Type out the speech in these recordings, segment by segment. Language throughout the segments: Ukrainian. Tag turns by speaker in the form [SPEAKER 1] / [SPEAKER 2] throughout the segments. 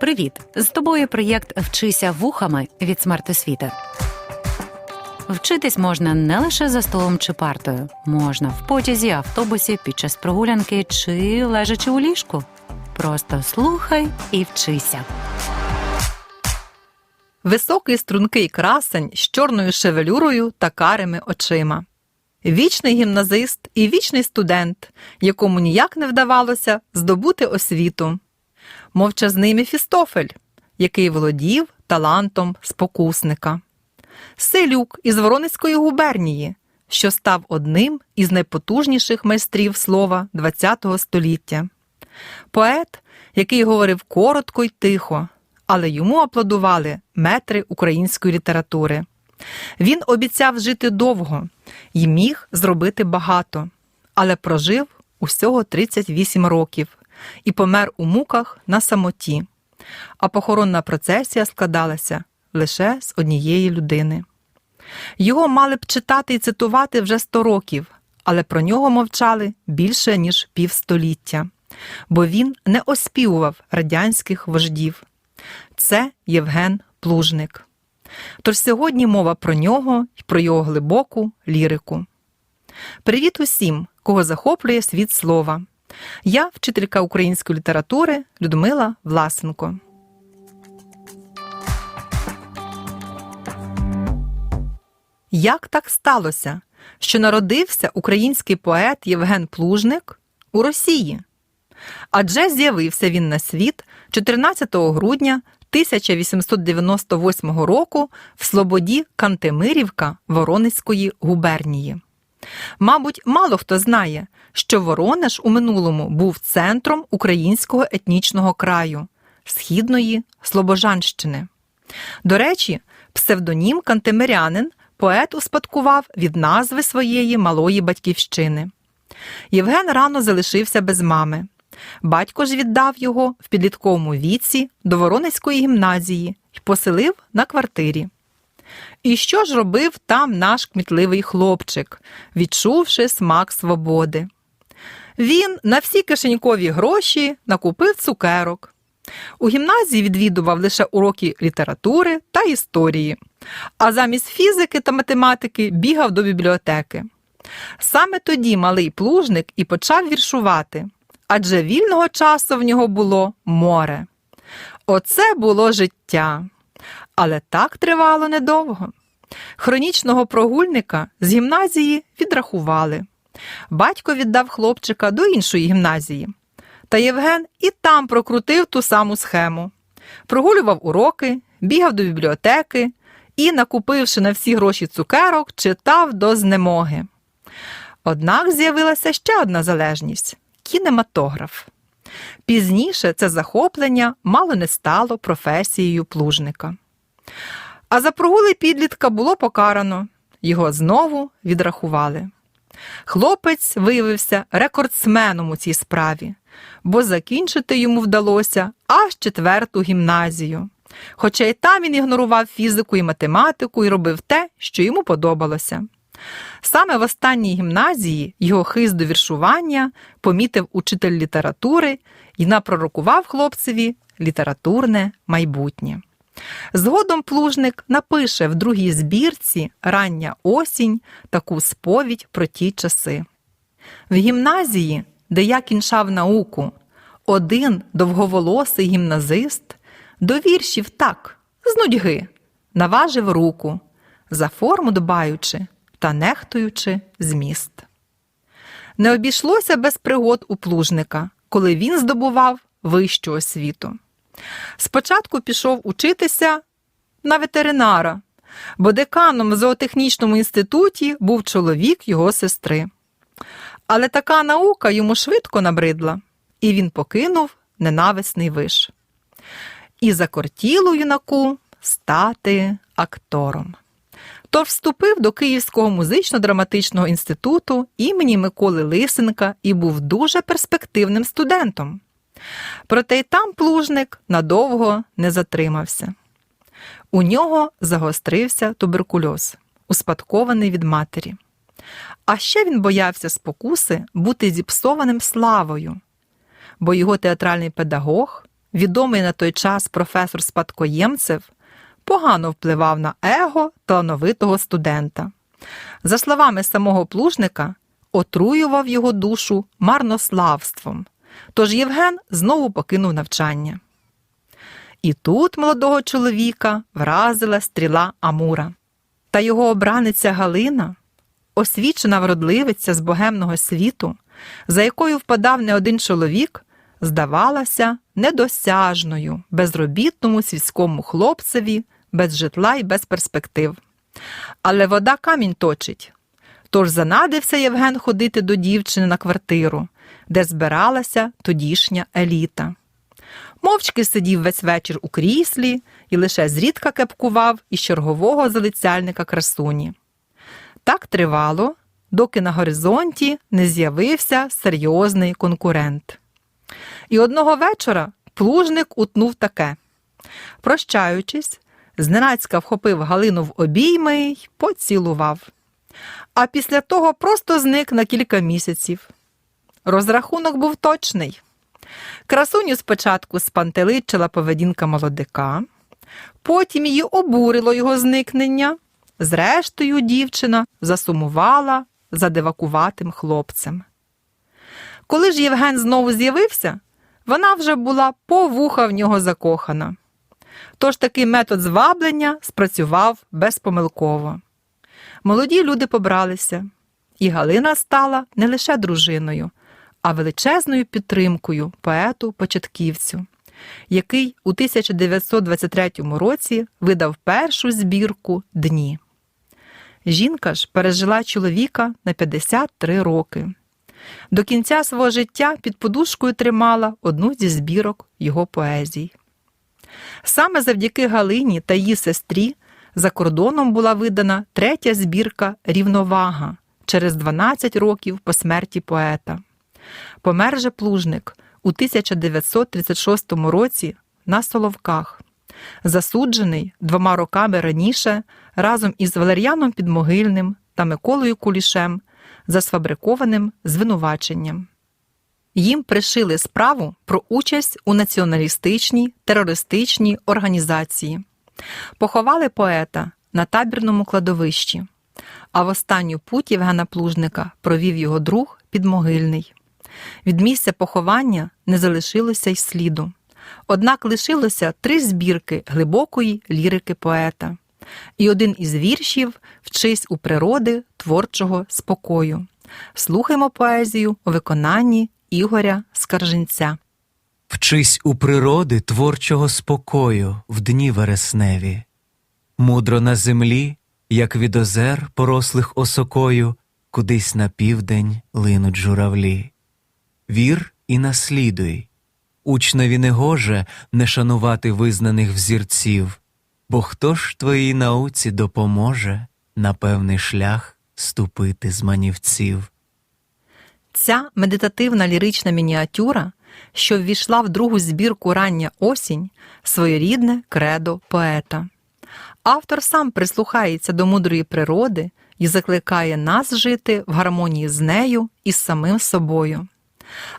[SPEAKER 1] Привіт! З тобою проєкт Вчися вухами від смертосвіти. Вчитись можна не лише за столом чи партою, можна в потязі, автобусі, під час прогулянки чи лежачи у ліжку. Просто слухай і вчися.
[SPEAKER 2] Високий стрункий красень з чорною шевелюрою та карими очима. Вічний гімназист і вічний студент, якому ніяк не вдавалося здобути освіту. Мовчазний Мефістофель, який володів талантом спокусника. Селюк із Воронезької губернії, що став одним із найпотужніших майстрів слова ХХ століття. Поет, який говорив коротко й тихо, але йому аплодували метри української літератури. Він обіцяв жити довго і міг зробити багато, але прожив усього 38 років і помер у муках на самоті, а похоронна процесія складалася лише з однієї людини. Його мали б читати і цитувати вже 100 років, але про нього мовчали більше ніж півстоліття, бо він не оспівував радянських вождів. Це Євген Плужник. Тож сьогодні мова про нього і про його глибоку лірику. Привіт усім, кого захоплює світ слова. Я вчителька української літератури Людмила Власенко. Як так сталося, що народився український поет Євген Плужник у Росії? Адже з'явився він на світ 14 грудня 1898 року в Слободі Кантемирівка Воронезької губернії. Мабуть, мало хто знає, що Воронеж у минулому був центром українського етнічного краю східної Слобожанщини. До речі, псевдонім Кантемирянин поет успадкував від назви своєї малої батьківщини. Євген рано залишився без мами. Батько ж віддав його в підлітковому віці до Воронезької гімназії і поселив на квартирі. І що ж робив там наш кмітливий хлопчик, відчувши смак свободи? Він на всі кишенькові гроші накупив цукерок. У гімназії відвідував лише уроки літератури та історії, а замість фізики та математики бігав до бібліотеки. Саме тоді малий плужник і почав віршувати, адже вільного часу в нього було море. Оце було життя. Але так тривало недовго. Хронічного прогульника з гімназії відрахували. Батько віддав хлопчика до іншої гімназії. Та Євген і там прокрутив ту саму схему. Прогулював уроки, бігав до бібліотеки і, накупивши на всі гроші цукерок, читав до знемоги. Однак з'явилася ще одна залежність кінематограф. Пізніше це захоплення мало не стало професією плужника. А за прогули підлітка було покарано, його знову відрахували. Хлопець виявився рекордсменом у цій справі, бо закінчити йому вдалося аж четверту гімназію. Хоча й там він ігнорував фізику і математику і робив те, що йому подобалося. Саме в останній гімназії його хист до віршування помітив учитель літератури і напророкував хлопцеві літературне майбутнє. Згодом плужник напише в другій збірці Рання осінь таку сповідь про ті часи. В гімназії, де я кінчав науку, один довговолосий гімназист до віршів так, з нудьги, наважив руку, за форму дбаючи та нехтуючи зміст. Не обійшлося без пригод у плужника, коли він здобував вищу освіту. Спочатку пішов учитися на ветеринара, бо деканом в зоотехнічному інституті був чоловік його сестри. Але така наука йому швидко набридла, і він покинув ненависний виш. І закортіло юнаку стати актором. Тож вступив до Київського музично-драматичного інституту імені Миколи Лисенка і був дуже перспективним студентом. Проте й там плужник надовго не затримався. У нього загострився туберкульоз, успадкований від матері. А ще він боявся спокуси бути зіпсованим славою, бо його театральний педагог, відомий на той час професор Спадкоємцев, погано впливав на его талановитого студента. За словами самого плужника, отруював його душу марнославством. Тож Євген знову покинув навчання. І тут молодого чоловіка вразила стріла Амура. Та його обраниця Галина, освічена вродливиця з богемного світу, за якою впадав не один чоловік, здавалася недосяжною, безробітному сільському хлопцеві, без житла і без перспектив. Але вода камінь точить. Тож занадився Євген ходити до дівчини на квартиру, де збиралася тодішня еліта. Мовчки сидів весь вечір у кріслі і лише зрідка кепкував із чергового залицяльника красуні. Так тривало, доки на горизонті не з'явився серйозний конкурент. І одного вечора плужник утнув таке. Прощаючись, зненацька вхопив Галину в обійми й поцілував. А після того просто зник на кілька місяців. Розрахунок був точний. Красуню спочатку спантеличила поведінка молодика, потім її обурило його зникнення. Зрештою, дівчина засумувала за дивакуватим хлопцем. Коли ж Євген знову з'явився, вона вже була по вуха в нього закохана. Тож такий метод зваблення спрацював безпомилково. Молоді люди побралися, і Галина стала не лише дружиною, а величезною підтримкою поету-початківцю, який у 1923 році видав першу збірку Дні. Жінка ж пережила чоловіка на 53 роки. До кінця свого життя під подушкою тримала одну зі збірок його поезій. Саме завдяки Галині та її сестрі за кордоном була видана третя збірка Рівновага через 12 років по смерті поета. Помер же плужник у 1936 році на Соловках, засуджений двома роками раніше разом із Валер'яном Підмогильним та Миколою Кулішем за сфабрикованим звинуваченням. Їм пришили справу про участь у націоналістичній терористичній організації. Поховали поета на табірному кладовищі, а в останню путь Євгена Плужника провів його друг Підмогильний. Від місця поховання не залишилося й сліду. Однак лишилося три збірки глибокої лірики поета, і один із віршів вчись у природи творчого спокою. Слухаймо поезію у виконанні Ігоря Скаржинця.
[SPEAKER 3] Вчись у природи творчого спокою в дні вересневі, мудро на землі, як від озер, порослих осокою, кудись на південь линуть журавлі. Вір і наслідуй, учневі не гоже не шанувати визнаних взірців, бо хто ж твоїй науці допоможе на певний шлях ступити з манівців.
[SPEAKER 2] Ця медитативна лірична мініатюра, що ввійшла в другу збірку рання осінь, своєрідне кредо поета. Автор сам прислухається до мудрої природи і закликає нас жити в гармонії з нею і з самим собою.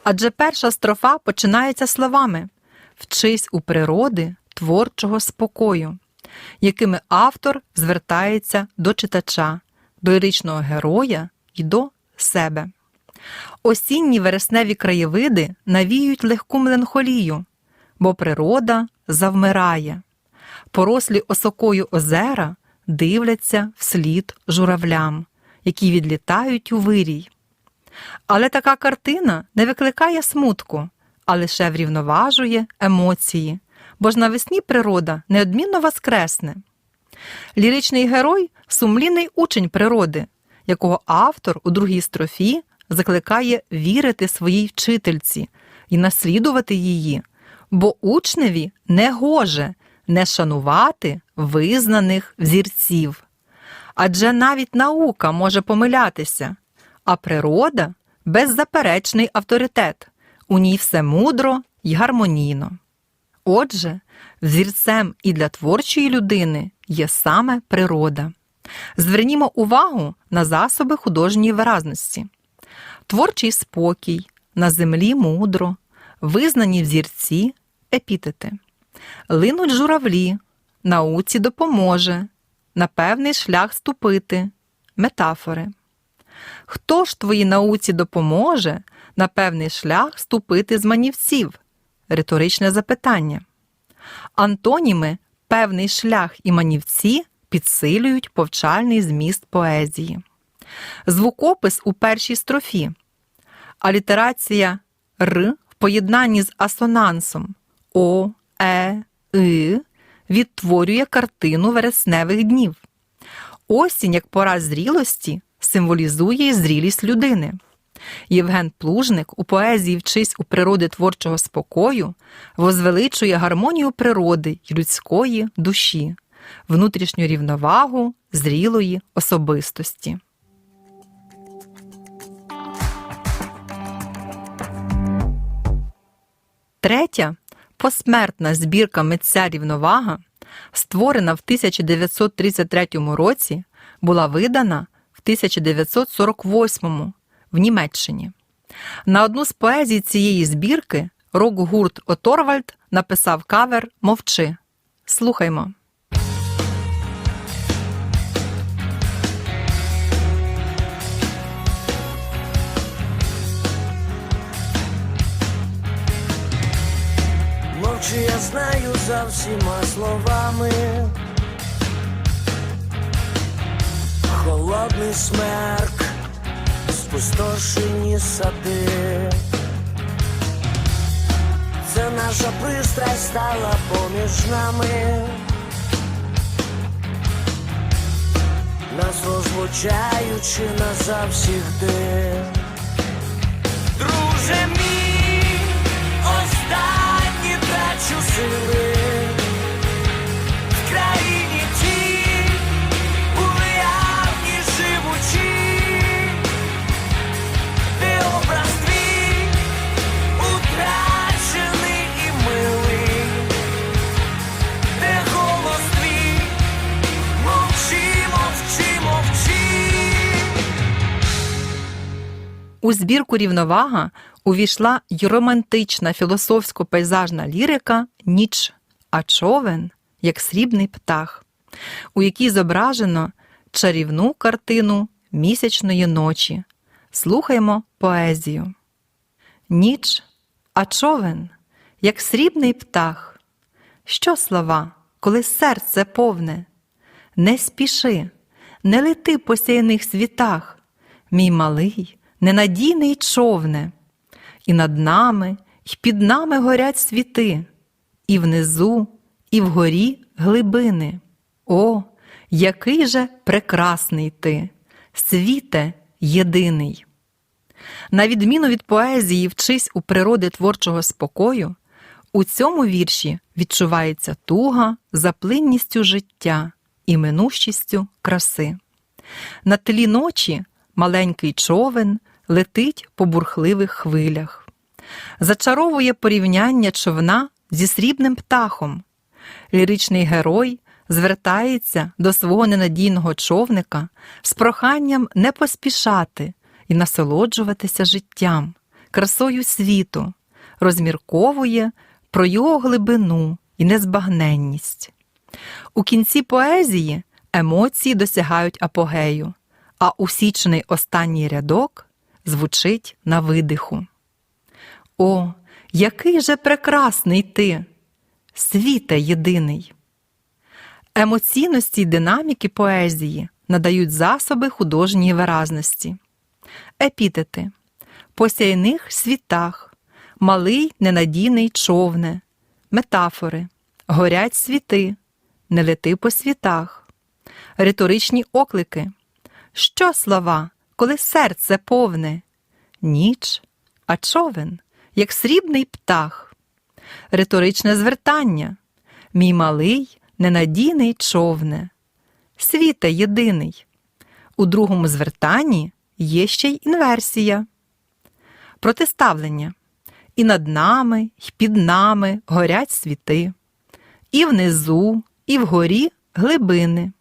[SPEAKER 2] Адже перша строфа починається словами Вчись у природи творчого спокою, якими автор звертається до читача, до ліричного героя і до себе. Осінні вересневі краєвиди навіють легку меланхолію, бо природа завмирає. Порослі осокою озера дивляться вслід журавлям, які відлітають у вирій. Але така картина не викликає смутку, а лише врівноважує емоції, бо ж навесні природа неодмінно воскресне. Ліричний герой сумлінний учень природи, якого автор у другій строфі закликає вірити своїй вчительці і наслідувати її, бо учневі не гоже не шанувати визнаних взірців. Адже навіть наука може помилятися, а природа беззаперечний авторитет, у ній все мудро й гармонійно. Отже, взірцем і для творчої людини є саме природа. Звернімо увагу на засоби художньої виразності. Творчий спокій, на землі мудро, визнані взірці, Епітети. Линуть журавлі, науці допоможе, на певний шлях ступити. Метафори. Хто ж твоїй науці допоможе на певний шлях ступити з манівців? Риторичне запитання. Антоніми певний шлях і манівці підсилюють повчальний зміст поезії. Звукопис у першій строфі. Алітерація Р в поєднанні з асонансом О, Е, И відтворює картину вересневих днів. Осінь, як пора зрілості, символізує зрілість людини. Євген Плужник у поезії Вчись у природи творчого спокою возвеличує гармонію природи й людської душі, внутрішню рівновагу зрілої особистості. Третя посмертна збірка митця рівновага, створена в 1933 році, була видана в 1948 в Німеччині. На одну з поезій цієї збірки рок-гурт Оторвальд написав кавер Мовчи. Слухаймо.
[SPEAKER 4] Мовчи, я знаю за всіма словами. Холодний смерк, спустошені сади. Це наша пристрасть стала поміж нами. Нас розлучаючи назавсігди.
[SPEAKER 2] У збірку рівновага увійшла й романтична філософсько-пейзажна лірика Ніч, а човен як срібний птах, у якій зображено чарівну картину місячної ночі. Слухаймо поезію. Ніч, а човен, як срібний птах. Що слова, коли серце повне? Не спіши, не лети по сяйних світах, мій малий, ненадійний човне. І над нами, й під нами горять світи, і внизу, і вгорі глибини. О, який же прекрасний ти, світе єдиний! На відміну від поезії вчись у природи творчого спокою, у цьому вірші відчувається туга за плинністю життя і минущістю краси. На тлі ночі маленький човен летить по бурхливих хвилях. Зачаровує порівняння човна зі срібним птахом. Ліричний герой звертається до свого ненадійного човника з проханням не поспішати і насолоджуватися життям, красою світу, розмірковує про його глибину і незбагненність. У кінці поезії емоції досягають апогею, а усічений останній рядок звучить на видиху. О, який же прекрасний ти, світе єдиний! Емоційності й динаміки поезії надають засоби художньої виразності. Епітети по сяйних світах, малий ненадійний човне, метафори, горять світи, не лети по світах, риторичні оклики. Що слова, коли серце повне? Ніч, а човен, як срібний птах, риторичне звертання, мій малий ненадійний човне, світе єдиний. У другому звертанні є ще й інверсія. Протиставлення. І над нами, й під нами горять світи, і внизу, і вгорі глибини.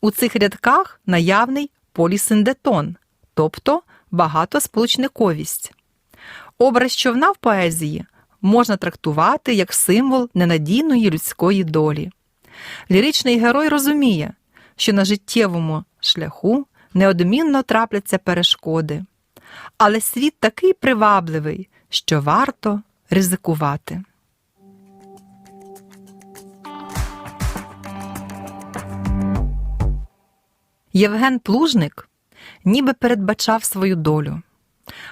[SPEAKER 2] У цих рядках наявний полісиндетон, тобто багатосполучниковість. Образ човна в поезії можна трактувати як символ ненадійної людської долі. Ліричний герой розуміє, що на життєвому шляху неодмінно трапляться перешкоди, але світ такий привабливий, що варто ризикувати. Євген Плужник ніби передбачав свою долю,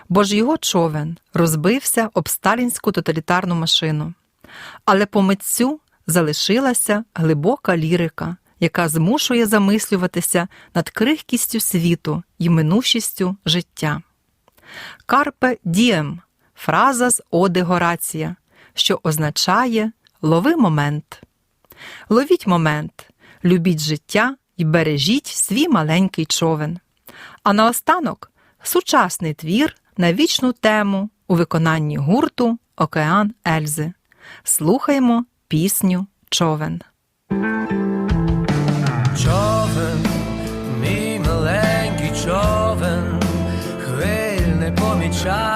[SPEAKER 2] бо ж його човен розбився об сталінську тоталітарну машину. Але по митцю залишилася глибока лірика, яка змушує замислюватися над крихкістю світу і минущістю життя. Карпе дієм фраза з Оди Горація, що означає лови момент. Ловіть момент, любіть життя і бережіть свій маленький човен. А наостанок сучасний твір на вічну тему у виконанні гурту Океан Ельзи. Слухаємо пісню Човен.
[SPEAKER 5] Човен, мій маленький човен, хвиль не помічає,